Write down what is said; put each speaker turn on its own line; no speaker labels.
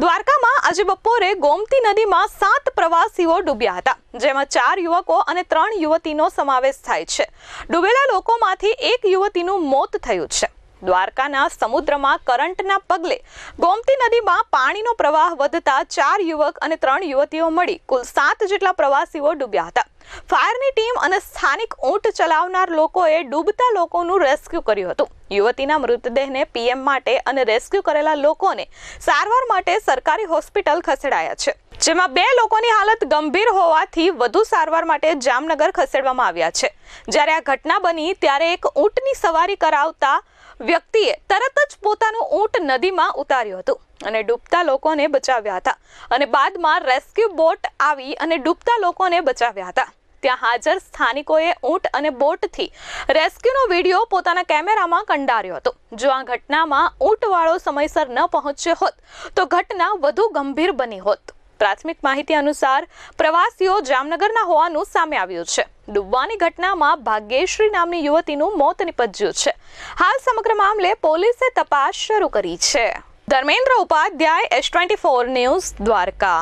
દ્વારકામાં આજે બપોરે ગોમતી નદીમાં સાત પ્રવાસીઓ ડૂબ્યા હતા, જેમાં ચાર યુવકો અને ત્રણ યુવતીનો સમાવેશ થાય છે. ડૂબેલા લોકોમાંથી એક યુવતીનું મોત થયું છે. દ્વારકાના સમુદ્રમાં કરંટના પગલે ગોમતી નદીમાં પાણીનો પ્રવાહ વધતા ચાર યુવક અને ત્રણ યુવતીઓ મળી, કુલ સાત જેટલા પ્રવાસીઓ ડૂબ્યા હતા. ફાયરની ટીમ અને સ્થાનિક ઊંટ ચલાવનાર લોકોએ ડૂબતા લોકોનું રેસ્ક્યુ કર્યું હતું. યુવતીના મૃતદેહને પીએમ માટે અને રેસ્ક્યુ કરેલા લોકોને સારવાર માટે સરકારી હોસ્પિટલ ખસેડાયા છે, જેમાં બે લોકોની હાલત ગંભીર હોવાથી વધુ સારવાર માટે જામનગર ખસેડવામાં આવ્યા છે. જ્યારે આ ઘટના બની, ત્યારે એક ઊંટની સવારી કરાવતા વ્યક્તિએ તરત જ પોતાનું ઊંટ નદીમાં ઉતાર્યું હતું અને ડૂબતા લોકોને બચાવ્યા હતા અને બાદમાં રેસ્ક્યુ બોટ આવી અને ડૂબતા લોકોને બચાવ્યા હતા. ત્યાં હાજર સ્થાનિકોએ ઊંટ અને બોટથી રેસ્ક્યુનો વીડિયો પોતાના કેમેરામાં કંડાર્યો હતો. જો આ ઘટનામાં ઊંટવાળો સમયસર ન પહોંચ્યો હોત, તો ઘટના વધુ ગંભીર બની હોત. પ્રાથમિક માહિતી અનુસાર, પ્રવાસીઓ જામનગરના હોવાનું સામે આવ્યું છે. ડૂબવાની ઘટનામાં ભાગ્યશ્રી નામની યુવતીનું મોત નિપજ્યું છે. હાલ સમગ્ર મામલે પોલીસે તપાસ શરૂ કરી છે. Dharmendra Upadhyay S twenty four news, Dwarka.